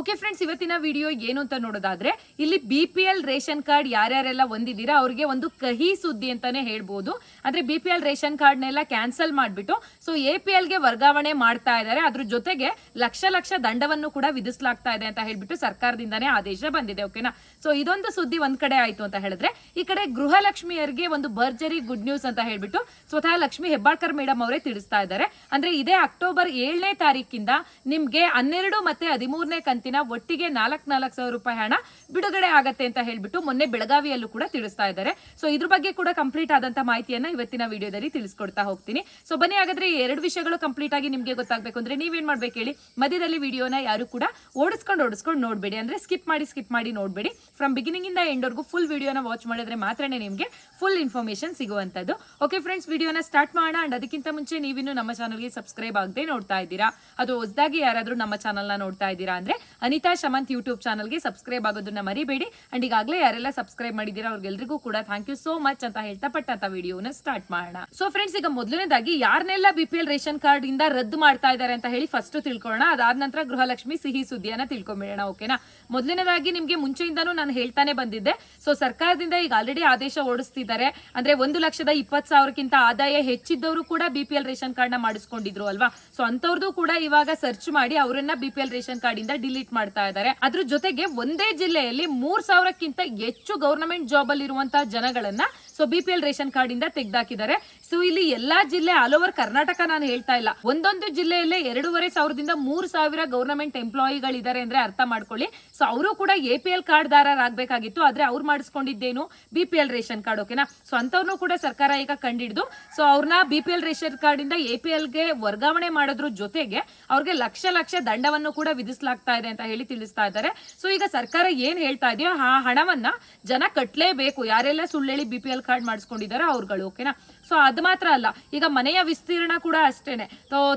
Okay friends ಇವತ್ತಿನ video ಏನು ಅಂತ ನೋಡೋದಾದ್ರೆ, ಇಲ್ಲಿ B P L ration card ಯಾರ್ಯಾರೆಲ್ಲ ಹೊಂದಿದ್ದೀರಾ, ಅವ್ರಿಗೆ ಒಂದು ಕಹಿ ಸುದ್ದಿ ಅಂತಾನೆ ಹೇಳ್ಬೋದು. ಅಂದ್ರೆ ಬಿ ಪಿ ಎಲ್ ರೇಷನ್ ಕಾರ್ಡ್ನೆಲ್ಲ ಕ್ಯಾನ್ಸಲ್ ಮಾಡಿಬಿಟ್ಟು ಸೊ ಎ ಪಿ ಎಲ್ಗೆ ವರ್ಗಾವಣೆ ಮಾಡ್ತಾ ಇದ್ದಾರೆ. ಅದ್ರ ಜೊತೆಗೆ ಲಕ್ಷ ಲಕ್ಷ ದಂಡವನ್ನು ಕೂಡ ವಿಧಿಸಲಾಗ್ತಾ ಇದೆ ಅಂತ ಹೇಳ್ಬಿಟ್ಟು ಸರ್ಕಾರದಿಂದಾನೇ ಆದೇಶ ಬಂದಿದೆ ಓಕೆನಾ ಸೊ ಇದೊಂದು ಸುದ್ದಿ ಒಂದ್ ಕಡೆ ಆಯ್ತು ಅಂತ ಹೇಳಿದ್ರೆ, ಈ ಕಡೆ ಗೃಹಲಕ್ಷ್ಮಿಯರಿಗೆ ಒಂದು ಭರ್ಜರಿ ಗುಡ್ ನ್ಯೂಸ್ ಅಂತ ಹೇಳ್ಬಿಟ್ಟು ಸ್ವತಃ ಲಕ್ಷ್ಮಿ ಹೆಬ್ಬಾಳ್ಕರ್ ಮೇಡಮ್ ಅವರೇ ತಿಳಿಸ್ತಾ ಇದ್ದಾರೆ. ಅಂದ್ರೆ ಇದೇ ಅಕ್ಟೋಬರ್ ಏಳನೇ ತಾರೀಕಿಂದ ನಿಮ್ಗೆ ಹನ್ನೆರಡು ಮತ್ತೆ ಹದಿಮೂರನೇ ಕಂತಿನ ಒಟ್ಟಿಗೆ ನಾಲ್ಕ್ ನಾಲ್ಕು ಸಾವಿರ ರೂಪಾಯಿ ಹಣ ಬಿಡುಗಡೆ ಆಗತ್ತೆ ಅಂತ ಹೇಳ್ಬಿಟ್ಟು ಮೊನ್ನೆ ಬೆಳಗಾವಿಯಲ್ಲೂ ಕೂಡ ತಿಳಿಸ್ತಾ ಇದ್ದಾರೆ. ಸೊ ಇದ್ರ ಬಗ್ಗೆ ಕೂಡ ಕಂಪ್ಲೀಟ್ ಆದಂತ ಮಾಹಿತಿಯನ್ನ ಇವತ್ತಿನ ವಿಡಿಯೋದಲ್ಲಿ ತಿಳಿಸ್ಕೊಡ್ತಾ ಹೋಗ್ತೀನಿ. ಸೊ ಬನ್ನಿ ಹಾಗಾದ್ರೆ ಎರಡು ವಿಷಯಗಳು ಕಂಪ್ಲೀಟ್ ಆಗಿ ನಿಮ್ಗೆ ಗೊತ್ತಾಗ್ಬೇಕು ಅಂದ್ರೆ ನೀವೇನ್ ಮಾಡ್ಬೇಕು ಹೇಳಿ? ಮಧ್ಯದಲ್ಲಿ ವಿಡಿಯೋನ ಯಾರು ಕೂಡ ಓಡಿಸ್ಕೊಂಡು ಓಡಿಸ್ಕೊಂಡು ನೋಡ್ಬೇಡಿ. ಅಂದ್ರೆ ಸ್ಕಿಪ್ ಮಾಡಿ ಸ್ಕಿಪ್ ಮಾಡಿ ನೋಡ್ಬೇಡಿ. ಫ್ರಮ್ ಬಿಗಿನಿಂಗ್ ಇಂದ ಎಂಡ್ವರೆಗೂ ಫುಲ್ ವಿಡಿಯೋನ ವಾಚ್ ಮಾಡಿದ್ರೆ ಮಾತ್ರನೇ ನಿಮ್ಗೆ ಫುಲ್ ಇನ್ಫಾರ್ಮೇಶನ್ ಸಿಗುವಂತದ್ದು ಓಕೆ ಫ್ರೆಂಡ್ಸ್ ವಿಡಿಯೋನ ಸ್ಟಾರ್ಟ್ ಮಾಡೋಣ. ಅಂಡ್ ಅದಕ್ಕಿಂತ ಮುಂಚೆ ನೀವಿನ್ನು ನಮ್ಮ ಚಾನಲ್ಗೆ ಸಬ್ಸ್ಕ್ರೈಬ್ ಆಗದೆ ನೋಡ್ತಾ ಇದ್ದೀರಾ? ಅದು ಹೊಸದಾಗಿ ಯಾರಾದರೂ ನಮ್ಮ ಚಾನಲ್ನ ನೋಡ್ತಾ ಇದ್ದೀರಾ ಅಂದ್ರೆ ಅನಿತಾ ಶಮಂತ್ ಯೂಟ್ಯೂಬ್ ಚಾನಲ್ಗೆ ಸಬ್ಸ್ಕ್ರೈಬ್ ಆಗೋದನ್ನ ಮರಿಬೇಡಿ. ಅಂಡ್ ಈಗಾಗಲೇ ಯಾರೆಲ್ಲ ಸಬ್ಸ್ಕ್ರೈಬ್ ಮಾಡಿದ್ದೀರಾ ಅವ್ರಿಗೆಲ್ರಿಗೂ ಕೂಡ ಥ್ಯಾಂಕ್ ಯು ಸೋ ಮಚ್ ಅಂತ ಹೇಳ್ತಾ ಪಟ್ಟಂತ ವಿಡಿಯೋನ ಸ್ಟಾರ್ಟ್ ಮಾಡೋಣ. ಸೊ ಫ್ರೆಂಡ್ಸ್ ಈಗ ಮೊದಲನೇದಾಗಿ ಯಾರನ್ನೆಲ್ಲ B P L ration card ಇಂದ ರದ್ದು ಮಾಡ್ತಾ ಇದ್ದಾರೆ ಅಂತ ಹೇಳಿ ಫಸ್ಟ್ ತಿಳ್ಕೊಳ್ಳೋಣ. ಅದಾದ ನಂತರ ಗೃಹಲಕ್ಷ್ಮಿ ಸಿಹಿ ಸುದ್ದಿಯನ್ನ ತಿಳ್ಕೊಂಬಿಡೋಣ ಓಕೆನಾ ಮೊದಲನೇದಾಗಿ ನಿಮ್ಗೆ ಮುಂಚೆಯಿಂದಾನು ನಾನು ಹೇಳ್ತಾನೆ ಬಂದಿದ್ದೆ. ಸೊ ಸರ್ಕಾರದಿಂದ ಈಗ ಆಲ್ರೆಡಿ ಆದೇಶ ಓಡಿಸ್ತಿದ್ದಾರೆ ಅಂದ್ರೆ ಒಂದು ಲಕ್ಷದ ಇಪ್ಪತ್ತು ಸಾವಿರಕ್ಕಿಂತ ಆದಾಯ ಹೆಚ್ಚಿದ್ದವರು ಕೂಡ ಬಿ ಪಿ ಎಲ್ ರೇಷನ್ ಕಾರ್ಡ್ನ ಮಾಡಿಸ್ಕೊಂಡಿದ್ರು ಅಲ್ವಾ? ಸೊ ಅಂತವ್ರದ್ದು ಕೂಡ ಇವಾಗ ಸರ್ಚ್ ಮಾಡಿ ಅವರನ್ನ B P L ration card ಇಂದ ಡಿಲೀಟ್ ಮಾಡ್ತಾ ಇದ್ದಾರೆ. ಅದ್ರ ಜೊತೆಗೆ ಒಂದೇ ಜಿಲ್ಲೆಯಲ್ಲಿ ಮೂರ್ ಸಾವಿರಕ್ಕಿಂತ ಹೆಚ್ಚು ಗವರ್ನಮೆಂಟ್ ಜಾಬ್ ಅಲ್ಲಿ ಇರುವಂತಹ ಜನಗಳನ್ನ so B P L ration card ಇಂದ ತೆಗ್ದಾಕಿದ್ದಾರೆ. ಸೊ ಇಲ್ಲಿ ಎಲ್ಲಾ ಜಿಲ್ಲೆ ಆಲ್ ಓವರ್ ಕರ್ನಾಟಕ ನಾನು ಹೇಳ್ತಾ ಇಲ್ಲ. ಒಂದೊಂದು ಜಿಲ್ಲೆಯಲ್ಲೇ ಎರಡೂವರೆ ಸಾವಿರದಿಂದ ಮೂರು ಸಾವಿರ ಗವರ್ನಮೆಂಟ್ ಎಂಪ್ಲಾಯಿಗಳಿದ್ದಾರೆ ಅಂದ್ರೆ ಅರ್ಥ ಮಾಡ್ಕೊಳ್ಳಿ. ಸೊ ಅವರು ಕೂಡ ಎ ಪಿ ಎಲ್ ಕಾರ್ಡ್ ದಾರರಾಗಬೇಕಾಗಿತ್ತು ಆದ್ರೆ ಅವ್ರು ಮಾಡಿಸ್ಕೊಂಡಿದ್ದೇನು? B P L ration card ಓಕೆನಾ ಸೊ ಅಂತವ್ರನ್ನೂ ಕೂಡ ಸರ್ಕಾರ ಈಗ ಕಂಡಿಡಿದು. ಸೊ ಅವ್ರನ್ನ B P L ration card ಇಂದ ಎ ಪಿ ಎಲ್ಗೆ ವರ್ಗಾವಣೆ ಮಾಡೋದ್ರ ಜೊತೆಗೆ ಅವ್ರಿಗೆ ಲಕ್ಷ ಲಕ್ಷ ದಂಡವನ್ನು ಕೂಡ ವಿಧಿಸಲಾಗ್ತಾ ಇದೆ ಅಂತ ಹೇಳಿ ತಿಳಿಸ್ತಾ ಇದ್ದಾರೆ. ಸೊ ಈಗ ಸರ್ಕಾರ ಏನ್ ಹೇಳ್ತಾ ಇದೆಯೋ, ಆ ಹಣವನ್ನ ಜನ ಕಟ್ಲೇಬೇಕು. ಯಾರೆಲ್ಲ ಸುಳ್ಳೇಳಿ ಬಿ ಕಾರ್ಡ್ ಮಾಡಿಸ್ಕೊಂಡಿದ್ದಾರೆ ಅವ್ರುಗಳು ಓಕೆನಾ ಸೊ ಅದು ಮಾತ್ರ ಅಲ್ಲ. ಈಗ ಮನೆಯ ವಿಸ್ತೀರ್ಣ ಕೂಡ ಅಷ್ಟೇನೆ.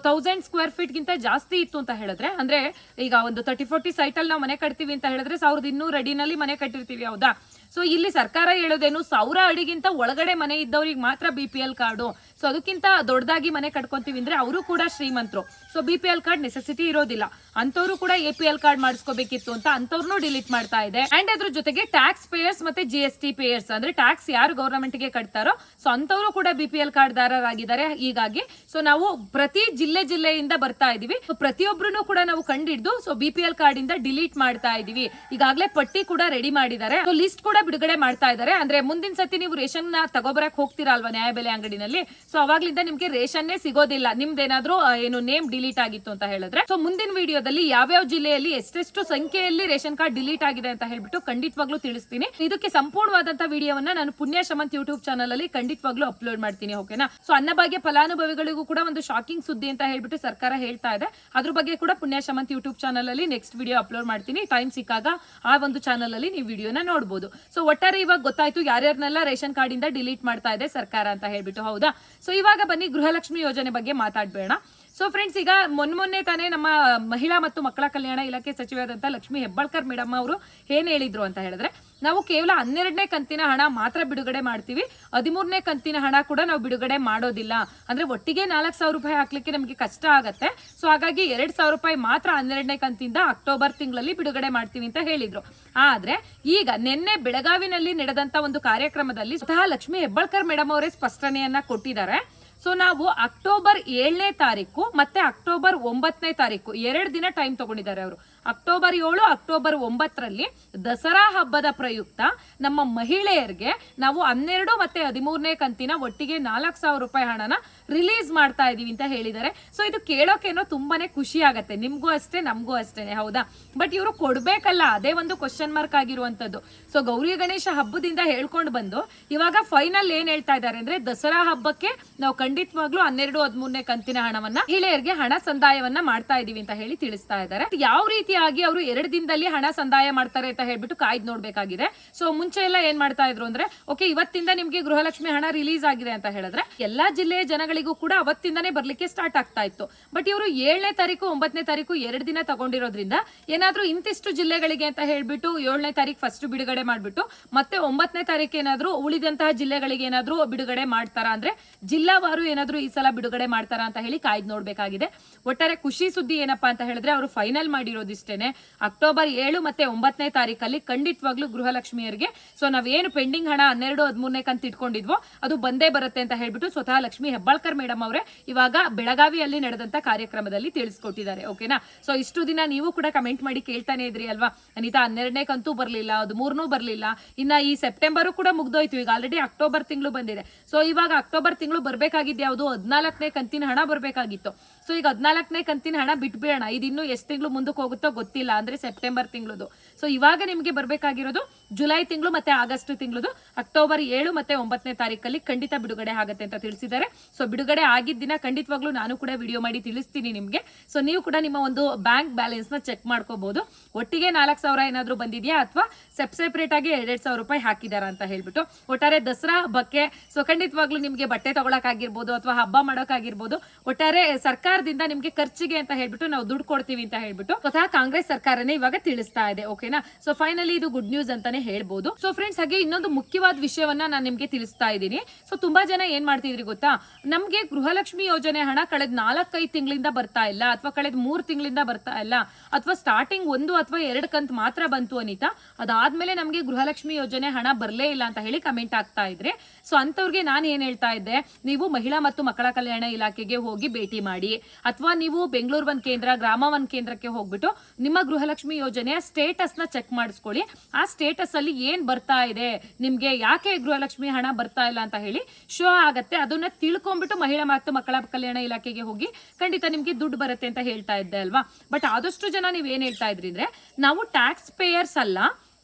ತೌಸಂಡ್ ಸ್ಕ್ವೇರ್ ಫೀಟ್ ಗಿಂತ ಜಾಸ್ತಿ ಇತ್ತು ಅಂತ ಹೇಳಿದ್ರೆ, ಅಂದ್ರೆ ಈಗ ಒಂದು ತರ್ಟಿ ಫೋರ್ಟಿ ಸೈಟಲ್ ನಾವು ಮನೆ ಕಟ್ತೀವಿ ಅಂತ ಹೇಳಿದ್ರೆ ಸಾವಿರದ ಇನ್ನೂರು ಅಡಿನಲ್ಲಿ ಮನೆ ಕಟ್ಟಿರ್ತೀವಿ, ಹೌದಾ? ಸೊ ಇಲ್ಲಿ ಸರ್ಕಾರ ಹೇಳೋದೇನು, ಸಾವಿರ ಅಡಿಗಿಂತ ಒಳಗಡೆ ಮನೆ ಇದ್ದವ್ರಿಗೆ ಮಾತ್ರ ಬಿ ಪಿ ಕಾರ್ಡು ಸೊ ಅದಕ್ಕಿಂತ ದೊಡ್ಡದಾಗಿ ಮನೆ ಕಟ್ಕೊಂತೀವಿ ಅಂದ್ರೆ ಅವರು ಕೂಡ ಶ್ರೀಮಂತರು. ಸೊ ಬಿ ಕಾರ್ಡ್ ನೆಸೆಸಿಟಿ ಇರೋದಿಲ್ಲ. ಅಂತವ್ರು ಕೂಡ ಎ ಕಾರ್ಡ್ ಮಾಡಿಸ್ಕೋಬೇಕಿತ್ತು ಅಂತ ಅಂಥವ್ರನ್ನೂ ಡಿಲೀಟ್ ಮಾಡ್ತಾ ಇದೆ. ಅಂಡ್ ಅದ್ರ ಜೊತೆಗೆ ಟ್ಯಾಕ್ಸ್ ಪೇಯರ್ಸ್ ಮತ್ತೆ ಜಿ ಎಸ್ ಟಿ ಪೇಯರ್ಸ್ ಅಂದ್ರೆ ಟ್ಯಾಕ್ಸ್ ಯಾರು ಗವರ್ನಮೆಂಟ್ಗೆ ಕಟ್ತಾರೋ ಸೊ ಅಂತವ್ರು ಕೂಡ ಬಿ ಪಿ ಎಲ್ ಕಾರ್ಡ್ ದಾರರಾಗಿದ್ದಾರೆ ಹೀಗಾಗಿ ಸೊ ನಾವು ಪ್ರತಿ ಜಿಲ್ಲೆ ಜಿಲ್ಲೆಯಿಂದ ಬರ್ತಾ ಇದೀವಿ. ಪ್ರತಿಯೊಬ್ಬರನ್ನು ಪ್ರತಿಯೊಬ್ಬರು ಕೂಡ ನಾವು ಕಂಡಿಡ್ದು so B P L card ಇಂದ ಡಿಲೀಟ್ ಮಾಡ್ತಾ ಇದೀವಿ. ಈಗಾಗಲೇ ಪಟ್ಟಿ ಕೂಡ ರೆಡಿ ಮಾಡಿದ್ದಾರೆ. ಲಿಸ್ಟ್ ಕೂಡ ಬಿಡುಗಡೆ ಮಾಡ್ತಾ ಇದ್ದಾರೆ. ಅಂದ್ರೆ ಮುಂದಿನ ಸತಿ ನೀವು ರೇಷನ್ನ ತಗೋಬರಕ್ ಹೋಗ್ತೀರಾ ಅಲ್ವಾ ನ್ಯಾಯಬೆಲೆ ಅಂಗಡಿನಲ್ಲಿ? ಸೊ ಅವಾಗ್ಲಿಂದ ನಿಮ್ಗೆ ರೇಷನ್ನೇ ಸಿಗೋದಿಲ್ಲ. ನಿಮ್ದೇನಾದ್ರು ಏನು ನೇಮ್ ಡಿಲೀಟ್ ಆಗಿತ್ತು ಅಂತ ಹೇಳಿದ್ರೆ. ಸೊ ಮುಂದಿನ ವಿಡಿಯೋದಲ್ಲಿ ಯಾವ್ಯಾವ ಜಿಲ್ಲೆಯಲ್ಲಿ ಎಷ್ಟೆಷ್ಟು ಸಂಖ್ಯೆಯಲ್ಲಿ ರೇಷನ್ ಕಾರ್ಡ್ ಡಿಲೀಟ್ ಆಗಿದೆ ಅಂತ ಹೇಳ್ಬಿಟ್ಟು ಖಂಡಿತವಾಗ್ಲೂ ತಿಳಿಸ್ತೀನಿ. ಇದಕ್ಕೆ ಸಂಪೂರ್ಣವಾದಂತ ವಿಡಿಯೋವನ್ನ ನಾನು ಪುಣ್ಯ ಶಮಂತ್ ಯೂಟ್ಯೂಬ್ ಚಾನಲ್ ಅಲ್ಲಿ ಖಂಡಿತವಾಗ್ಲೂ ಅಪ್ಲೋಡ್ ಮಾಡ್ತೀನಿ, ಓಕೆನಾ? ಸೊ ಅನ್ನಭಾಗ್ಯ ಫಲಾನುಭವಿಗಳಿಗೂ ಕೂಡ ಒಂದು ಶಾಕಿಂಗ್ ಸುದ್ದಿ ಅಂತ ಹೇಳ್ಬಿಟ್ಟು ಸರ್ಕಾರ ಹೇಳ್ತಾ ಇದೆ. ಅದ್ರ ಬಗ್ಗೆ ಕೂಡ ಪುಣ್ಯ ಶಮಂತ್ ಯೂಟ್ಯೂಬ್ ಚಾನಲ್ ಅಲ್ಲಿ ನೆಕ್ಸ್ಟ್ ವಿಡಿಯೋ ಅಪ್ಲೋಡ್ ಮಾಡ್ತೀನಿ. ಟೈಮ್ ಸಿಕ್ಕಾಗ ಆ ಒಂದು ಚಾನಲ್ ಅಲ್ಲಿ ನೀವು ವಿಡಿಯೋನ ನೋಡಬಹುದು ಸೊ ಒಟ್ಟಾರೆ ಇವಾಗ ಗೊತ್ತಾಯ್ತು ಯಾರ್ಯಾರನ್ನೆಲ್ಲ ರೇಷನ್ ಕಾರ್ಡ್ ಇಂದ ಡಿಲೀಟ್ ಮಾಡ್ತಾ ಇದೆ ಸರ್ಕಾರ ಅಂತ ಹೇಳ್ಬಿಟ್ಟು, ಹೌದಾ? ಸೊ ಇವಾಗ ಬನ್ನಿ ಗೃಹಲಕ್ಷ್ಮಿ ಯೋಜನೆ ಬಗ್ಗೆ ಮಾತಾಡ್ಬೇಡ ಸೊ ಫ್ರೆಂಡ್ಸ್ ಈಗ ಮೊನ್ನೆ ಮೊನ್ನೆ ತಾನೇ ನಮ್ಮ ಮಹಿಳಾ ಮತ್ತು ಮಕ್ಕಳ ಕಲ್ಯಾಣ ಇಲಾಖೆ ಸಚಿವರಾದಂಥ ಲಕ್ಷ್ಮಿ ಹೆಬ್ಬಾಳ್ಕರ್ ಮೇಡಮ್ ಅವರು ಏನು ಹೇಳಿದ್ರು ಅಂತ ಹೇಳಿದ್ರೆ ನಾವು ಕೇವಲ ಹನ್ನೆರಡನೇ ಕಂತಿನ ಹಣ ಮಾತ್ರ ಬಿಡುಗಡೆ ಮಾಡ್ತೀವಿ. ಹದಿಮೂರನೇ ಕಂತಿನ ಹಣ ಕೂಡ ನಾವು ಬಿಡುಗಡೆ ಮಾಡೋದಿಲ್ಲ. ಅಂದ್ರೆ ಒಟ್ಟಿಗೆ ನಾಲ್ಕು ಸಾವಿರ ರೂಪಾಯಿ ಹಾಕ್ಲಿಕ್ಕೆ ನಮಗೆ ಕಷ್ಟ ಆಗತ್ತೆ. ಸೊ ಹಾಗಾಗಿ ಎರಡ್ ಸಾವಿರ ರೂಪಾಯಿ ಮಾತ್ರ ಹನ್ನೆರಡನೇ ಕಂತಿಂದ ಅಕ್ಟೋಬರ್ ತಿಂಗಳಲ್ಲಿ ಬಿಡುಗಡೆ ಮಾಡ್ತೀವಿ ಅಂತ ಹೇಳಿದ್ರು. ಆದ್ರೆ ಈಗ ನಿನ್ನೆ ಬೆಳಗಾವಿನಲ್ಲಿ ನಡೆದಂತ ಒಂದು ಕಾರ್ಯಕ್ರಮದಲ್ಲಿ ಸ್ವತಃ ಲಕ್ಷ್ಮಿ ಹೆಬ್ಬಾಳ್ಕರ್ ಮೇಡಮ್ ಅವರೇ ಸ್ಪಷ್ಟನೆಯನ್ನ ಕೊಟ್ಟಿದ್ದಾರೆ. ಸೊ ನಾವು ಅಕ್ಟೋಬರ್ ಏಳನೇ ತಾರೀಕು ಮತ್ತೆ ಅಕ್ಟೋಬರ್ ಒಂಬತ್ತನೇ ತಾರೀಕು ಎರಡು ದಿನ ಟೈಮ್ ತಗೊಂಡಿದ್ದಾರೆ ಅವರು. ಅಕ್ಟೋಬರ್ ಏಳು, ಅಕ್ಟೋಬರ್ ಒಂಬತ್ತರಲ್ಲಿ ದಸರಾ ಹಬ್ಬದ ಪ್ರಯುಕ್ತ ನಮ್ಮ ಮಹಿಳೆಯರಿಗೆ ನಾವು ಹನ್ನೆರಡು ಮತ್ತೆ ಹದಿಮೂರನೇ ಕಂತಿನ ಒಟ್ಟಿಗೆ ನಾಲ್ಕು ಸಾವಿರ ರೂಪಾಯಿ ಹಣನ ರಿಲೀಸ್ ಮಾಡ್ತಾ ಇದೀವಿ ಅಂತ ಹೇಳಿದ್ದಾರೆ. ಸೊ ಇದು ಕೇಳೋಕೇನೋ ತುಂಬಾನೇ ಖುಷಿ ಆಗತ್ತೆ. ನಿಮ್ಗೂ ಅಷ್ಟೇ, ನಮಗೂ ಅಷ್ಟೇನೆ, ಹೌದಾ? ಬಟ್ ಇವರು ಕೊಡ್ಬೇಕಲ್ಲ, ಅದೇ ಒಂದು ಕ್ವಶನ್ ಮಾರ್ಕ್ ಆಗಿರುವಂತದ್ದು ಸೊ ಗೌರಿ ಗಣೇಶ ಹಬ್ಬದಿಂದ ಹೇಳ್ಕೊಂಡು ಬಂದು, ಇವಾಗ ಫೈನಲ್ ಏನ್ ಹೇಳ್ತಾ ಇದ್ದಾರೆ ಅಂದ್ರೆ, ದಸರಾ ಹಬ್ಬಕ್ಕೆ ನಾವು ಖಂಡಿತವಾಗ್ಲೂ ಹನ್ನೆರಡು, ಹದಿಮೂರನೇ ಕಂತಿನ ಹಣವನ್ನ ಮಹಿಳೆಯರಿಗೆ ಹಣ ಸಂದಾಯವನ್ನ ಮಾಡ್ತಾ ಇದೀವಿ ಅಂತ ಹೇಳಿ ತಿಳಿಸ್ತಾ ಇದ್ದಾರೆ. ಯಾವ ರೀತಿಯಾಗಿ ಅವರು ಎರಡು ದಿನದಲ್ಲಿ ಹಣ ಸಂದಾಯ ಮಾಡ್ತಾರೆ ಅಂತ ಹೇಳ್ಬಿಟ್ಟು ಕಾಯ್ದು ನೋಡ್ಬೇಕಾಗಿದೆ. ಸೊ ಮುಂಚೆ ಎಲ್ಲ ಏನ್ ಮಾಡ್ತಾ ಇದ್ರು ಅಂದ್ರೆ ಓಕೆ ಇವತ್ತಿಂದ ನಿಮ್ಗೆ ಗೃಹಲಕ್ಷ್ಮಿ ಹಣ ರಿಲೀಸ್ ಆಗಿದೆ ಅಂತ ಹೇಳಿದ್ರೆ, ಎಲ್ಲಾ ಜಿಲ್ಲೆಯ ಜನಗಳಿಗೂ ಕೂಡ ಅವತ್ತಿಂದನೇ ಬರ್ಲಿಕ್ಕೆ ಸ್ಟಾರ್ಟ್ ಆಗ್ತಾ ಇತ್ತು. ಬಟ್ ಇವರು ಏಳನೇ ತಾರೀಕು, ಒಂಬತ್ತನೇ ತಾರೀಕು ಎರಡು ದಿನ ತಗೊಂಡಿರೋದ್ರಿಂದ ಏನಾದ್ರೂ ಇಂತಿಷ್ಟು ಜಿಲ್ಲೆಗಳಿಗೆ ಅಂತ ಹೇಳ್ಬಿಟ್ಟು ಏಳನೇ ತಾರೀಕು ಫಸ್ಟ್ ಬಿಡುಗಡೆ ಮಾಡಿಬಿಟ್ಟು, ಮತ್ತೆ ಒಂಬತ್ತನೇ ತಾರೀಕು ಏನಾದ್ರು ಉಳಿದಂತಹ ಜಿಲ್ಲೆಗಳಿಗೆ ಏನಾದರೂ ಬಿಡುಗಡೆ ಮಾಡ್ತಾರಾ ಅಂದ್ರೆ ಜಿಲ್ಲಾವಾರು ಏನಾದ್ರು ಈ ಸಲ ಬಿಡುಗಡೆ ಮಾಡ್ತಾರಾ ಅಂತ ಹೇಳಿ ಕಾಯ್ದು ನೋಡ್ಬೇಕಾಗಿದೆ. ಒಟ್ಟಾರೆ ಖುಷಿ ಸುದ್ದಿ ಏನಪ್ಪಾ ಅಂತ ಹೇಳಿದ್ರೆ ಅವರು ಫೈನಲ್ ಮಾಡಿರೋದಿಷ್ಟೇನೆ. ಅಕ್ಟೋಬರ್ ಏಳು ಮತ್ತೆ ಒಂಬತ್ತನೇ ತಾರೀಕಲ್ಲಿ ಖಂಡಿತವಾಗ್ಲೂ ಗೃಹಲಕ್ಷ್ಮಿಯರಿಗೆ ಸೊ ನಾವೇನು ಪೆಂಡಿಂಗ್ ಹಣ ಹನ್ನೆರಡು ಹದಿಮೂರನೇ ಕಂತ ಇಟ್ಕೊಂಡಿದ್ವೋ ಅದು ಬಂದೇ ಬರುತ್ತೆ ಅಂತ ಹೇಳ್ಬಿಟ್ಟು ಸ್ವತಃ ಲಕ್ಷ್ಮಿ ಹೆಬ್ಬಾಳ್ಕರ್ ಮೇಡಮ್ ಅವರೇ ಇವಾಗ ಬೆಳಗಾವಿಯಲ್ಲಿ ನಡೆದಂತ ಕಾರ್ಯಕ್ರಮದಲ್ಲಿ ತಿಳಿಸ್ಕೊಟ್ಟಿದ್ದಾರೆ ಓಕೆನಾ ಸೊ ಇಷ್ಟು ದಿನ ನೀವು ಕೂಡ ಕಮೆಂಟ್ ಮಾಡಿ ಕೇಳ್ತಾನೆ ಇದ್ರಿ ಅಲ್ವಾ? ಅನಿತಾ, ಹನ್ನೆರಡನೇ ಕಂತು ಬರಲಿಲ್ಲ, ಅದು ಮೂರ್ನೂ ಬರಲಿಲ್ಲ. ಇನ್ನ ಈ ಸೆಪ್ಟೆಂಬರು ಕೂಡ ಮುಗ್ದೋಯ್ತು, ಈಗ ಆಲ್ರೆಡಿ ಅಕ್ಟೋಬರ್ ತಿಂಗಳು ಬಂದಿದೆ. ಸೊ ಇವಾಗ ಅಕ್ಟೋಬರ್ ತಿಂಗಳು ಬರಬೇಕಾಗಿದ್ದು ಯಾವುದು? ಹದಿನಾಲ್ಕನೇ ಕಂತಿನ ಹಣ ಬರಬೇಕಾಗಿತ್ತು. ಸೊ ಈಗ ಹದಿನಾಲ್ಕನೇ ಕಂತಿನ ಹಣ ಬಿಟ್ಬಿಡೋಣ. ಇದು ಇನ್ನು ಎಷ್ಟು ತಿಂಗಳು ಮುಂದಕ್ಕೆ ಹೋಗುತ್ತೋ ಗೊತ್ತಿಲ್ಲ, ಅಂದ್ರೆ ಸೆಪ್ಟೆಂಬರ್ ತಿಂಗಳದು. ಸೊ ಇವಾಗ ನಿಮಗೆ ಬರ್ಬೇಕಾಗಿರೋದು ಜುಲೈ ತಿಂಗಳು ಮತ್ತೆ ಆಗಸ್ಟ್ ತಿಂಗಳದು, ಅಕ್ಟೋಬರ್ ಏಳು ಮತ್ತೆ ಒಂಬತ್ತನೇ ತಾರೀಕಲ್ಲಿ ಖಂಡಿತ ಬಿಡುಗಡೆ ಆಗುತ್ತೆ ಅಂತ ತಿಳಿಸಿದ್ದಾರೆ. ಸೊ ಬಿಡುಗಡೆ ಆಗಿದ್ದ ದಿನ ಖಂಡಿತವಾಗ್ಲೂ ನಾನು ಕೂಡ ವಿಡಿಯೋ ಮಾಡಿ ತಿಳಿಸ್ತೀನಿ ನಿಮಗೆ. ಸೊ ನೀವು ಕೂಡ ನಿಮ್ಮ ಒಂದು ಬ್ಯಾಂಕ್ ಬ್ಯಾಲೆನ್ಸ್ನ ಚೆಕ್ ಮಾಡ್ಕೋಬಹುದು ಒಟ್ಟಿಗೆ ನಾಲ್ಕು ಸಾವಿರ ಏನಾದರೂ ಬಂದಿದೆಯಾ ಅಥವಾ ಸೆಪ್ ಸೆಪರೇಟ್ ಆಗಿ ಎರಡೆರಡು ಸಾವಿರ ರೂಪಾಯಿ ಹಾಕಿದಾರ ಅಂತ ಹೇಳ್ಬಿಟ್ಟು. ಒಟ್ಟಾರೆ ದಸರಾ ಹಬ್ಬಕ್ಕೆ ಸೊ ಖಂಡಿತವಾಗ್ಲೂ ನಿಮಗೆ ಬಟ್ಟೆ ತಗೊಳಕಾಗಿರ್ಬೋದು ಅಥವಾ ಹಬ್ಬ ಮಾಡೋಕ್ಕಾಗಿರ್ಬೋದು ಒಟ್ಟಾರೆ ಸರ್ಕಾರದಿಂದ ನಿಮಗೆ ಖರ್ಚಿಗೆ ಅಂತ ಹೇಳ್ಬಿಟ್ಟು ನಾವು ದುಡ್ಡು ಕೊಡ್ತೀವಿ ಅಂತ ಹೇಳ್ಬಿಟ್ಟು. ಸ್ವತಃ ಕಾಂಗ್ರೆಸ್ ಸರ್ಕಾರನೇ ಇವಾಗ ತಿಳಿಸ್ತಾ ಇದೆ ಓಕೆನಾ ಸೊ ಫೈನಲಿ ಇದು ಗುಡ್ ನ್ಯೂಸ್ ಅಂತಾನೆ ಹೇಳ್ಬೋದು. ಸೊ ಫ್ರೆಂಡ್ಸ್ ಹಾಗೆ ಇನ್ನೊಂದು ಮುಖ್ಯವಾದ ವಿಷಯವನ್ನ ನಾನು ನಿಮ್ಗೆ ತಿಳಿಸ್ತಾ ಇದ್ದೀನಿ. ಸೊ ತುಂಬಾ ಜನ ಏನ್ ಮಾಡ್ತಿದ್ರಿ ಗೊತ್ತಾ? ನಮ್ಗೆ ಗೃಹಲಕ್ಷ್ಮಿ ಯೋಜನೆ ಹಣ ಕಳೆದ ನಾಲ್ಕೈದು ತಿಂಗಳಿಂದ ಬರ್ತಾ ಇಲ್ಲ, ಅಥವಾ ಕಳೆದ ಮೂರ್ ತಿಂಗಳಿಂದ ಬರ್ತಾ ಇಲ್ಲ, ಅಥವಾ ಸ್ಟಾರ್ಟಿಂಗ್ ಒಂದು ಅಥವಾ ಎರಡು ಕಂತ್ ಮಾತ್ರ ಬಂತು ಅನಿತಾ. ಅದಾದ್ಮೇಲೆ ನಮ್ಗೆ ಗೃಹಲಕ್ಷ್ಮಿ ಯೋಜನೆ ಹಣ ಬರಲೇ ಇಲ್ಲ ಅಂತ ಹೇಳಿ ಕಮೆಂಟ್ ಆಗ್ತಾ ಇದ್ರೆ. ಸೊ ಅಂತವ್ರಿಗೆ ನಾನು ಏನ್ ಹೇಳ್ತಾ ಇದ್ದೆ? ನೀವು ಮಹಿಳಾ ಮತ್ತು ಮಕ್ಕಳ ಕಲ್ಯಾಣ ಇಲಾಖೆಗೆ ಹೋಗಿ ಭೇಟಿ ಮಾಡಿ, ಅಥವಾ ನೀವು ಬೆಂಗಳೂರು ಒಂದ್ ಕೇಂದ್ರ, ಗ್ರಾಮ ಒಂದ್ ಕೇಂದ್ರಕ್ಕೆ ಹೋಗ್ಬಿಟ್ಟು ನಿಮ್ಮ ಗೃಹಲಕ್ಷ್ಮಿ ಯೋಜನೆಯ ಸ್ಟೇಟಸ್ನ ಚೆಕ್ ಮಾಡಿಸ್ಕೊಳ್ಳಿ. ಆ ಸ್ಟೇಟಸ್ ಅಲ್ಲಿ ಏನ್ ಬರ್ತಾ ಇದೆ? ನಿಮ್ಗೆ ಯಾಕೆ ಗೃಹಲಕ್ಷ್ಮಿ ಹಣ ಬರ್ತಾ ಇಲ್ಲ ಅಂತ ಹೇಳಿ ಶೋ ಆಗತ್ತೆ. ಅದನ್ನ ತಿಳ್ಕೊಂಡ್ಬಿಟ್ಟು ಮಹಿಳಾ ಮತ್ತು ಮಕ್ಕಳ ಕಲ್ಯಾಣ ಇಲಾಖೆಗೆ ಹೋಗಿ ಖಂಡಿತ ನಿಮ್ಗೆ ದುಡ್ಡು ಬರುತ್ತೆ ಅಂತ ಹೇಳ್ತಾ ಇದ್ದೆ ಅಲ್ವಾ? ಬಟ್ ಆದಷ್ಟು ಜನ ನೀವ್ ಏನ್ ಹೇಳ್ತಾ ಇದ್ರಿ ಅಂದ್ರೆ, ನಾವು ಟ್ಯಾಕ್ಸ್ ಪೇಯರ್ಸ್ ಅಲ್ಲ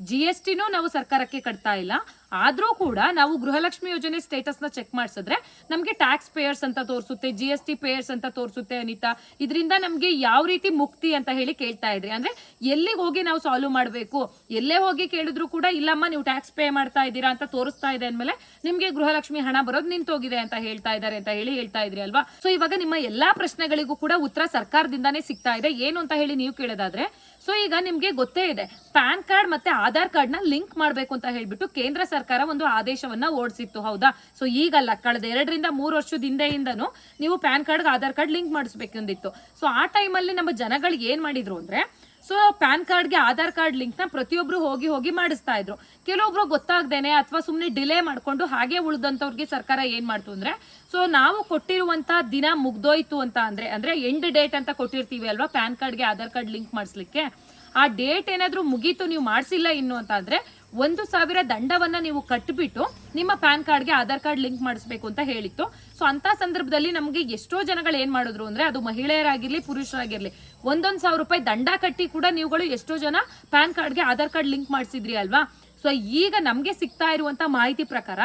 ಜಿ ಎಸ್ ಟಿನೂ ನಾವು ಸರ್ಕಾರಕ್ಕೆ ಕಟ್ತಾ ಇಲ್ಲ. ಆದರೂ ಕೂಡ ನಾವು ಗೃಹಲಕ್ಷ್ಮಿ ಯೋಜನೆ ಸ್ಟೇಟಸ್ನ ಚೆಕ್ ಮಾಡಿಸಿದ್ರೆ ನಮಗೆ ಟ್ಯಾಕ್ಸ್ ಪೇಯರ್ಸ್ ಅಂತ ತೋರಿಸುತ್ತೆ ಜಿ ಎಸ್ ಟಿ ಪೇಯರ್ಸ್ ಅಂತ ತೋರಿಸುತ್ತೆ ಅನಿತಾ. ಇದರಿಂದ ನಮಗೆ ಯಾವ ರೀತಿ ಮುಕ್ತಿ ಅಂತ ಹೇಳಿ ಕೇಳ್ತಾ ಇದ್ರಿ. ಅಂದ್ರೆ ಎಲ್ಲಿಗೆ ಹೋಗಿ ನಾವು ಸಾಲ್ವ್ ಮಾಡಬೇಕು? ಎಲ್ಲೇ ಹೋಗಿ ಕೇಳಿದ್ರು ಕೂಡ, ಇಲ್ಲಮ್ಮ, ನೀವು ಟ್ಯಾಕ್ಸ್ ಪೇ ಮಾಡ್ತಾ ಇದ್ದೀರಾ ಅಂತ ತೋರಿಸ್ತಾ ಇದೆ ಅಂದ್ಮೇಲೆ ನಿಮಗೆ ಗೃಹಲಕ್ಷ್ಮಿ ಹಣ ಬರೋದು ನಿಂತೋಗಿದೆ ಅಂತ ಹೇಳ್ತಾ ಇದ್ದಾರೆ ಅಂತ ಹೇಳಿ ಹೇಳ್ತಾ ಇದ್ರಿ ಅಲ್ವಾ? ಸೊ ಇವಾಗ ನಿಮ್ಮ ಎಲ್ಲಾ ಪ್ರಶ್ನೆಗಳಿಗೂ ಕೂಡ ಉತ್ತರ ಸರ್ಕಾರದಿಂದಾನೇ ಸಿಗ್ತಾ ಇದೆ. ಏನು ಅಂತ ಹೇಳಿ ನೀವು ಕೇಳೋದಾದ್ರೆ ಸೊ ಈಗ ನಿಮ್ಗೆ ಗೊತ್ತೇ ಇದೆ, ಪ್ಯಾನ್ ಕಾರ್ಡ್ ಮತ್ತೆ ಆಧಾರ್ ಕಾರ್ಡ್ನ ಲಿಂಕ್ ಮಾಡಬೇಕು ಅಂತ ಹೇಳ್ಬಿಟ್ಟು ಕೇಂದ್ರ ಸರ್ಕಾರ ಒಂದು ಆದೇಶವನ್ನ ಓಡಿಸಿತ್ತು, ಹೌದಾ? ಸೊ ಈಗಲ್ಲ, ಕಳೆದ ಎರಡರಿಂದ ಮೂರು ವರ್ಷದ ಹಿಂದೆಯಿಂದನೂ ನೀವು PAN card Aadhaar card link ಮಾಡಿಸ್ಬೇಕಂದಿತ್ತು. So ಆ ಟೈಮಲ್ಲಿ ನಮ್ಮ ಜನಗಳಿಗೆ ಏನ್ ಮಾಡಿದ್ರು ಅಂದ್ರೆ ಸೊ ಪ್ಯಾನ್ ಕಾರ್ಡ್ಗೆ ಆಧಾರ್ ಕಾರ್ಡ್ ಲಿಂಕ್ನ ಪ್ರತಿಯೊಬ್ರು ಹೋಗಿ ಹೋಗಿ ಮಾಡಿಸ್ತಾ ಇದ್ರು. ಕೆಲವೊಬ್ರು ಗೊತ್ತಾಗ್ದೇನೆ ಅಥವಾ ಸುಮ್ಮನೆ ಡಿಲೇ ಮಾಡ್ಕೊಂಡು ಹಾಗೆ ಉಳಿದಂತವ್ರಿಗೆ ಸರ್ಕಾರ ಏನು ಮಾಡ್ತು ಅಂದ್ರೆ ಸೊ ನಾವು ಕೊಟ್ಟಿರುವಂತ ದಿನ ಮುಗ್ದೋಯ್ತು ಅಂತ ಅಂದ್ರೆ ಅಂದ್ರೆ ಎಂಡ್ ಡೇಟ್ ಅಂತ ಕೊಟ್ಟಿರ್ತೀವಿ ಅಲ್ವಾ ಪ್ಯಾನ್ ಕಾರ್ಡ್ಗೆ ಆಧಾರ್ ಕಾರ್ಡ್ ಲಿಂಕ್ ಮಾಡಿಸ್ಲಿಕ್ಕೆ? ಆ ಡೇಟ್ ಏನಾದರೂ ಮುಗೀತು ನೀವು ಮಾಡಿಸಿಲ್ಲ ಇನ್ನು ಅಂತ ಅಂದ್ರೆ, ಒಂದು ಸಾವಿರ ದಂಡವನ್ನ ನೀವು ಕಟ್ಬಿಟ್ಟು ನಿಮ್ಮ ಪ್ಯಾನ್ ಕಾರ್ಡ್ಗೆ ಆಧಾರ್ ಕಾರ್ಡ್ ಲಿಂಕ್ ಮಾಡಿಸ್ಬೇಕು ಅಂತ ಹೇಳಿತ್ತು. ಸೊ ಅಂತ ಸಂದರ್ಭದಲ್ಲಿ ನಮಗೆ ಎಷ್ಟೋ ಜನಗಳು ಏನ್ ಮಾಡಿದ್ರು ಅಂದ್ರೆ, ಅದು ಮಹಿಳೆಯರಾಗಿರ್ಲಿ, ಪುರುಷರಾಗಿರ್ಲಿ ಒಂದೊಂದ್ ಸಾವಿರ ರೂಪಾಯಿ ದಂಡ ಕಟ್ಟಿ ಕೂಡ ನೀವುಗಳು ಎಷ್ಟೋ ಜನ ಪ್ಯಾನ್ ಕಾರ್ಡ್ಗೆ ಆಧಾರ್ ಕಾರ್ಡ್ ಲಿಂಕ್ ಮಾಡಿಸಿದ್ರಿ ಅಲ್ವಾ? ಸೊ ಈಗ ನಮ್ಗೆ ಸಿಗ್ತಾ ಇರುವಂತ ಮಾಹಿತಿ ಪ್ರಕಾರ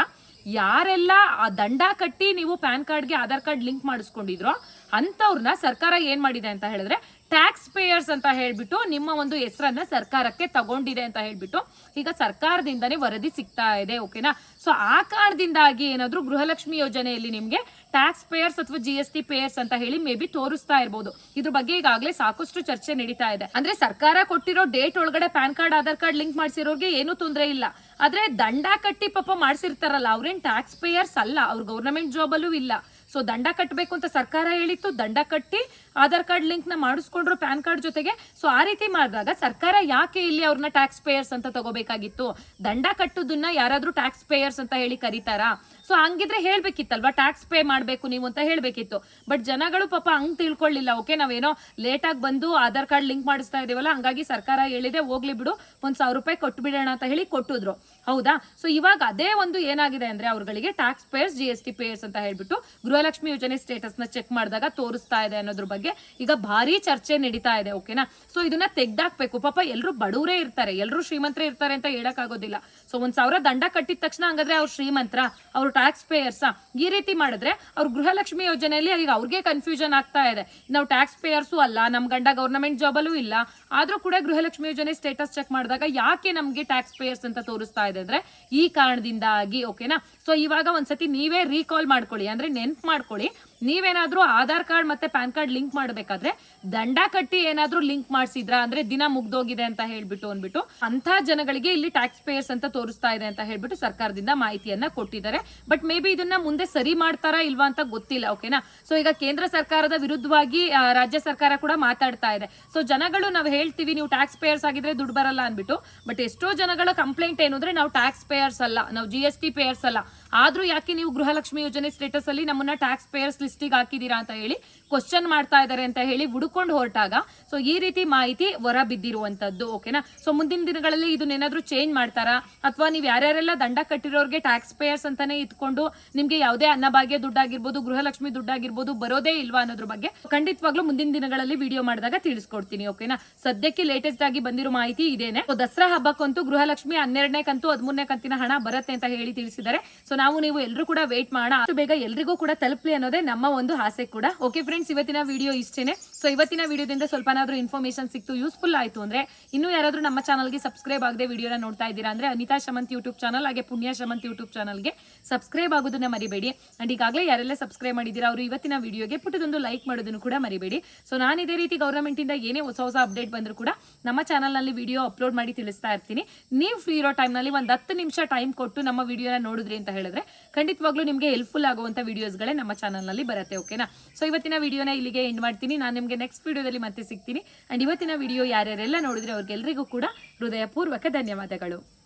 ಯಾರೆಲ್ಲ ಆ ದಂಡ ಕಟ್ಟಿ ನೀವು ಪ್ಯಾನ್ ಕಾರ್ಡ್ಗೆ ಆಧಾರ್ ಕಾರ್ಡ್ ಲಿಂಕ್ ಮಾಡಿಸ್ಕೊಂಡಿದ್ರೋ ಅಂತವ್ರನ್ನ ಸರ್ಕಾರ ಏನ್ ಮಾಡಿದೆ ಅಂತ ಹೇಳಿದ್ರೆ ಟ್ಯಾಕ್ಸ್ ಪೇಯರ್ಸ್ ಅಂತ ಹೇಳ್ಬಿಟ್ಟು ನಿಮ್ಮ ಒಂದು ಹೆಸರನ್ನ ಸರ್ಕಾರಕ್ಕೆ ತಗೊಂಡಿದೆ ಅಂತ ಹೇಳ್ಬಿಟ್ಟು ಈಗ ಸರ್ಕಾರದಿಂದನೇ ವರದಿ ಸಿಗ್ತಾ ಇದೆ, ಓಕೆನಾ? ಸೊ ಆ ಕಾರಣದಿಂದಾಗಿ ಏನಾದರೂ ಗೃಹಲಕ್ಷ್ಮಿ ಯೋಜನೆಯಲ್ಲಿ ನಿಮಗೆ ಟ್ಯಾಕ್ಸ್ ಪೇಯರ್ಸ್ ಅಥವಾ ಜಿ ಎಸ್ ಟಿ ಪೇಯರ್ಸ್ ಅಂತ ಹೇಳಿ ಮೇ ಬಿ ತೋರಿಸ್ತಾ ಇರ್ಬೋದು. ಇದ್ರ ಬಗ್ಗೆ ಈಗಾಗಲೇ ಸಾಕಷ್ಟು ಚರ್ಚೆ ನಡೀತಾ ಇದೆ. ಅಂದ್ರೆ ಸರ್ಕಾರ ಕೊಟ್ಟಿರೋ ಡೇಟ್ ಒಳಗಡೆ PAN card, Aadhaar card link ಮಾಡಿಸಿರೋರಿಗೆ ಏನೂ ತೊಂದರೆ ಇಲ್ಲ. ಆದ್ರೆ ದಂಡ ಕಟ್ಟಿ ಪಾಪ ಮಾಡಿಸಿರ್ತಾರಲ್ಲ, ಅವ್ರೇನ್ ಟ್ಯಾಕ್ಸ್ ಪೇಯರ್ಸ್ ಅಲ್ಲ, ಅವ್ರ ಗೌರ್ನಮೆಂಟ್ ಜಾಬಲ್ಲೂ ಇಲ್ಲ. ಸೊ ದಂಡ ಕಟ್ಟಬೇಕು ಅಂತ ಸರ್ಕಾರ ಹೇಳಿತ್ತು. ದಂಡ ಕಟ್ಟಿ ಆಧಾರ್ ಕಾರ್ಡ್ ಲಿಂಕ್ನ ಮಾಡಿಸ್ಕೊಂಡ್ರು ಪ್ಯಾನ್ ಕಾರ್ಡ್ ಜೊತೆಗೆ. ಸೊ ಆ ರೀತಿ ಮಾಡಿದಾಗ ಸರ್ಕಾರ ಯಾಕೆ ಇಲ್ಲಿ ಅವ್ರನ್ನ ಟ್ಯಾಕ್ಸ್ ಪೇಯರ್ಸ್ ಅಂತ ತಗೋಬೇಕಾಗಿತ್ತು? ದಂಡ ಕಟ್ಟುದನ್ನ ಯಾರಾದ್ರೂ ಟ್ಯಾಕ್ಸ್ ಪೇಯರ್ಸ್ ಅಂತ ಹೇಳಿ ಕರೀತಾರಾ? ಸೊ ಹಂಗಿದ್ರೆ ಹೇಳ್ಬೇಕಿತ್ತಲ್ವಾ? ಟ್ಯಾಕ್ಸ್ ಪೇ ಮಾಡಬೇಕು ನೀವು ಅಂತ ಹೇಳ್ಬೇಕಿತ್ತು. ಬಟ್ ಜನಗಳು ಪಾಪ ಹಂಗ್ ತಿಳ್ಕೊಳ್ಳಿಲ್ಲ. ಓಕೆ ನಾವೇನೋ ಲೇಟಾಗಿ ಬಂದು ಆಧಾರ್ ಕಾರ್ಡ್ ಲಿಂಕ್ ಮಾಡಿಸ್ತಾ ಇದೀವಲ್ಲ, ಹಂಗಾಗಿ ಸರ್ಕಾರ ಹೇಳಿದೆ, ಹೋಗ್ಲಿ ಬಿಡು, ಒಂದ್ ಸಾವಿರ ರೂಪಾಯಿ ಕೊಟ್ಟು ಬಿಡೋಣ ಅಂತ ಹೇಳಿ ಕೊಟ್ಟಿದ್ರು. ಹೌದಾ? ಸೊ ಇವಾಗ ಅದೇ ಒಂದು ಏನಾಗಿದೆ ಅಂದ್ರೆ ಅವ್ರಗಳಿಗೆ tax payers G S T payers ಅಂತ ಹೇಳ್ಬಿಟ್ಟು ಗೃಹಲಕ್ಷ್ಮಿ ಯೋಜನೆ ಸ್ಟೇಟಸ್ನ ಚೆಕ್ ಮಾಡಿದಾಗ ತೋರಿಸ್ತಾ ಇದೆ ಅನ್ನೋದ್ರ ಬಗ್ಗೆ ಈಗ ಭಾರಿ ಚರ್ಚೆ ನಡೀತಾ ಇದೆ ಓಕೆನಾ ಸೊ ಇದನ್ನ ತೆಗ್ದಾಕ್ಬೇಕು. ಪಾಪ ಎಲ್ಲರೂ ಬಡವರೇ ಇರ್ತಾರೆ ಎಲ್ಲರೂ ಶ್ರೀಮಂತರೇ ಇರ್ತಾರೆ ಅಂತ ಹೇಳಕ್ ಆಗೋದಿಲ್ಲ ಸೊ ಒಂದ್ ಸಾವಿರ ದಂಡ ಕಟ್ಟಿದ ತಕ್ಷಣ ಹಂಗಾದ್ರೆ ಅವ್ರು ಶ್ರೀಮಂತರ, ಅವ್ರು ಟ್ಯಾಕ್ಸ್ ಪೇಯರ್ಸ್ ಈ ರೀತಿ ಮಾಡಿದ್ರೆ ಅವ್ರು ಗೃಹಲಕ್ಷ್ಮಿ ಯೋಜನೆಯಲ್ಲಿ ಈಗ ಅವ್ರಿಗೆ ಕನ್ಫ್ಯೂಷನ್ ಆಗ್ತಾ ಇದೆ. ನಾವು ಟ್ಯಾಕ್ಸ್ ಪೇಯರ್ಸು ಅಲ್ಲ, ನಮ್ ಗಂಡ ಗೌರ್ನಮೆಂಟ್ ಜಾಬಲ್ಲೂ ಇಲ್ಲ. ಆದ್ರೂ ಕೂಡ ಗೃಹಲಕ್ಷ್ಮಿ ಯೋಜನೆ ಸ್ಟೇಟಸ್ ಚೆಕ್ ಮಾಡಿದಾಗ ಯಾಕೆ ನಮ್ಗೆ ಟ್ಯಾಕ್ಸ್ ಪೇಯರ್ಸ್ ಅಂತ ತೋರಿಸ್ತಾ ಇದೆ? ಅಂದ್ರೆ ಈ ಕಾರಣದಿಂದಾಗಿ ಓಕೆನಾ ಸೊ ಇವಾಗ ಒಂದ್ಸತಿ ನೀವೇ ರೀಕಾಲ್ ಮಾಡ್ಕೊಳ್ಳಿ ಅಂದ್ರೆ ನೆನ್ಪ್ ಮಾಡ್ಕೊಳ್ಳಿ. ನೀವೇನಾದ್ರೂ ಆಧಾರ್ ಕಾರ್ಡ್ ಮತ್ತೆ ಪ್ಯಾನ್ ಕಾರ್ಡ್ ಲಿಂಕ್ ಮಾಡಬೇಕಾದ್ರೆ ದಂಡ ಕಟ್ಟಿ ಏನಾದ್ರೂ ಲಿಂಕ್ ಮಾಡಿಸಿದ್ರ ಅಂದ್ರೆ ದಿನ ಮುಗ್ದೋಗಿದೆ ಅಂತ ಹೇಳ್ಬಿಟ್ಟು ಅಂದ್ಬಿಟ್ಟು ಅಂತ ಜನಗಳಿಗೆ ಇಲ್ಲಿ ಟ್ಯಾಕ್ಸ್ ಪೇಯರ್ಸ್ ಅಂತ ತೋರಿಸ್ತಾ ಇದೆ ಅಂತ ಹೇಳ್ಬಿಟ್ಟು ಸರ್ಕಾರದಿಂದ ಮಾಹಿತಿಯನ್ನ ಕೊಟ್ಟಿದ್ದಾರೆ. ಬಟ್ ಮೇ ಬಿ ಇದನ್ನ ಮುಂದೆ ಸರಿ ಮಾಡ್ತಾರಾ ಇಲ್ವಾ ಅಂತ ಗೊತ್ತಿಲ್ಲ ಓಕೆನಾ ಸೊ ಈಗ ಕೇಂದ್ರ ಸರ್ಕಾರದ ವಿರುದ್ಧವಾಗಿ ರಾಜ್ಯ ಸರ್ಕಾರ ಕೂಡ ಮಾತಾಡ್ತಾ ಇದೆ. ಸೊ ಜನಗಳು ನಾವು ಹೇಳ್ತೀವಿ, ನೀವು ಟ್ಯಾಕ್ಸ್ ಪೇಯರ್ಸ್ ಆಗಿದ್ರೆ ದುಡ್ಡು ಬರಲ್ಲ ಅಂದ್ಬಿಟ್ಟು ಬಟ್ ಎಷ್ಟೋ ಜನಗಳ ಕಂಪ್ಲೇಂಟ್ ಏನು ಅಂದ್ರೆ ನಾವು ಟ್ಯಾಕ್ಸ್ ಪೇಯರ್ಸ್ ಅಲ್ಲ, ನಾವು ಜಿ ಟಿ ಪೇಯರ್ಸ್ ಅಲ್ಲ. ಆದ್ರೂ ಯಾಕೆ ನೀವು ಗೃಹಲಕ್ಷ್ಮಿ ಯೋಜನೆ ಸ್ಟೇಟಸ್ ಅಲ್ಲಿ ನಮ್ಮನ್ನ ಟ್ಯಾಕ್ಸ್ ಪೇಯರ್ಸ್ ಲಿಸ್ಟಿಗೆ ಹಾಕಿದೀರಾ ಅಂತ ಹೇಳಿ ಕ್ವಶನ್ ಮಾಡ್ತಾ ಇದ್ದಾರೆ ಅಂತ ಹೇಳಿ ಹುಡುಕೊಂಡು ಹೊರಟಾಗ ಸೊ ಈ ರೀತಿ ಮಾಹಿತಿ ಹೊರ ಬಿದ್ದಿರುವಂತದ್ದು ಓಕೆನಾ ಸೊ ಮುಂದಿನ ದಿನಗಳಲ್ಲಿ ಇದನ್ನೇನಾದ್ರೂ ಚೇಂಜ್ ಮಾಡ್ತಾರಾ? ಅಥವಾ ನೀವು ಯಾರ್ಯಾರೆಲ್ಲ ದಂಡ ಕಟ್ಟಿರೋರ್ಗೆ ಟ್ಯಾಕ್ಸ್ ಪೇಯರ್ಸ್ ಅಂತಾನೆ ಇಟ್ಕೊಂಡು ನಿಮ್ಗೆ ಯಾವುದೇ ಅನ್ನಭಾಗ್ಯ ದುಡ್ಡಾಗಿರ್ಬೋದು, ಗೃಹಲಕ್ಷ್ಮಿ ದುಡ್ಡಾಗಿರ್ಬೋದು ಬರೋದೇ ಇಲ್ವಾ ಅನ್ನೋದ್ರ ಬಗ್ಗೆ ಖಂಡಿತವಾಗ್ಲೂ ಮುಂದಿನ ದಿನಗಳಲ್ಲಿ ವಿಡಿಯೋ ಮಾಡಿದಾಗ ತಿಳಿಸ್ಕೊಡ್ತೀನಿ ಓಕೆನಾ ಸದ್ಯಕ್ಕೆ ಲೇಟೆಸ್ಟ್ ಆಗಿ ಬಂದಿರೋ ಮಾಹಿತಿ ಇದೇನೆ. ದಸರಾ ಹಬ್ಬಕ್ಕಂತೂ ಗೃಹಲಕ್ಷ್ಮಿ ಹನ್ನೆರಡನೇ ಕಂತು ಹದಿಮೂರನೇ ಕಂತಿನ ಹಣ ಬರುತ್ತೆ ಅಂತ ಹೇಳಿ ತಿಳಿಸಿದ್ದಾರೆ. ಸೊ ನಾವು ನೀವು ಎಲ್ಲರೂ ಕೂಡ ವೇಟ್ ಮಾಡೋಣ. ಬೇಗ ಎಲ್ರಿಗೂ ಕೂಡ ತಲುಪಲಿ ಅನ್ನೋದೇ ನಮ್ಮ ಒಂದು ಆಸೆ ಕೂಡ ಓಕೆ ಫ್ರೆಂಡ್ಸ್ ಇವತ್ತಿನ ವಿಡಿಯೋ ಇಷ್ಟೇನೆ. ಸೊ ಇವತ್ತಿನ ವಿಡಿಯೋದಿಂದ ಸ್ವಲ್ಪನಾದ್ರೂ ಇನ್ಫಾರ್ಮೇಶನ್ ಸಿಕ್ತು ಯೂಸ್ಫುಲ್ ಆಯ್ತು ಅಂದ್ರೆ ಇನ್ನೂ ಯಾರಾದರೂ ನಮ್ಮ ಚಾನಲ್ಗೆ ಸಬ್ಸ್ಕ್ರೈಬ್ ಆಗದೆ ವಿಡಿಯೋನ ನೋಡ್ತಾ ಇದ್ದೀರಾ ಅಂದ್ರೆ ಅನಿತಾ ಶಮಂತ್ ಯೂಟ್ಯೂಬ್ ಚಾನಲ್ ಹಾಗೆ ಪುಣ್ಯ ಶಮಂತ್ ಯೂಟ್ಯೂಬ್ ಚಾನಲ್ಗೆ ಸಬ್ಸ್ಕ್ರೈಬ್ ಆಗೋದನ್ನ ಮರಿಬೇಡಿ. ಅಂಡ್ ಈಗಾಗಲೇ ಯಾರೆಲ್ಲ ಸಬ್ಸ್ಕ್ರೈಬ್ ಮಾಡಿದ್ದೀರಾ, ಅವರು ಇವತ್ತಿನ ವಿಡಿಯೋಗೆ ಪುಟ್ಟದೊಂದು ಲೈಕ್ ಮಾಡೋದನ್ನು ಕೂಡ ಮರಿಬೇಡಿ. ಸೊ ನಾನು ಇದೇ ರೀತಿ ಗೌರ್ಮೆಂಟಿಂದ ಏನೇ ಹೊಸ ಹೊಸ ಅಪ್ಡೇಟ್ ಬಂದರೂ ಕೂಡ ನಮ್ಮ ಚಾನಲ್ನಲ್ಲಿ ವಿಡಿಯೋ ಅಪ್ಲೋಡ್ ಮಾಡಿ ತಿಳಿಸ್ತಾ ಇರ್ತೀನಿ. ನೀವು ಫ್ರೀ ಇರೋ ಟೈಮ್ನಲ್ಲಿ ನಲ್ಲಿ ಒಂದು ಹತ್ತು ನಿಮಿಷ ಟೈಮ್ ಕೊಟ್ಟು ನಮ್ಮ ವಿಡಿಯೋನ ನೋಡಿದ್ರಿ ಅಂತ ಹೇಳಿದ್ರೆ ಖಂಡಿತವಾಗ್ಲೂ ನಿಮಗೆ ಹೆಲ್ಪ್ಫುಲ್ ಆಗುವಂಥ ವಿಡಿಯೋಸ್ಗಳೇ ನಮ್ಮ ಚಾನಲ್ನಲ್ಲಿ ಬರುತ್ತೆ ಓಕೆನಾ ಸೊ ಇವತ್ತಿನ ವಿಡಿಯೋನ ಇಲ್ಲಿಗೆ ಎಂಡ್ ಮಾಡ್ತೀನಿ. ನಾನು ನಿಮಗೆ ನೆಕ್ಸ್ಟ್ ವಿಡಿಯೋದಲ್ಲಿ ಮತ್ತೆ ಸಿಗ್ತೀನಿ. ಆ್ಯಂಡ್ ಇವತ್ತಿನ ವಿಡಿಯೋ ಯಾರ್ಯಾರೆಲ್ಲ ನೋಡಿದ್ರೆ ಅವ್ರಿಗೆಲ್ಲರಿಗೂ ಕೂಡ ಹೃದಯಪೂರ್ವಕ ಧನ್ಯವಾದಗಳು.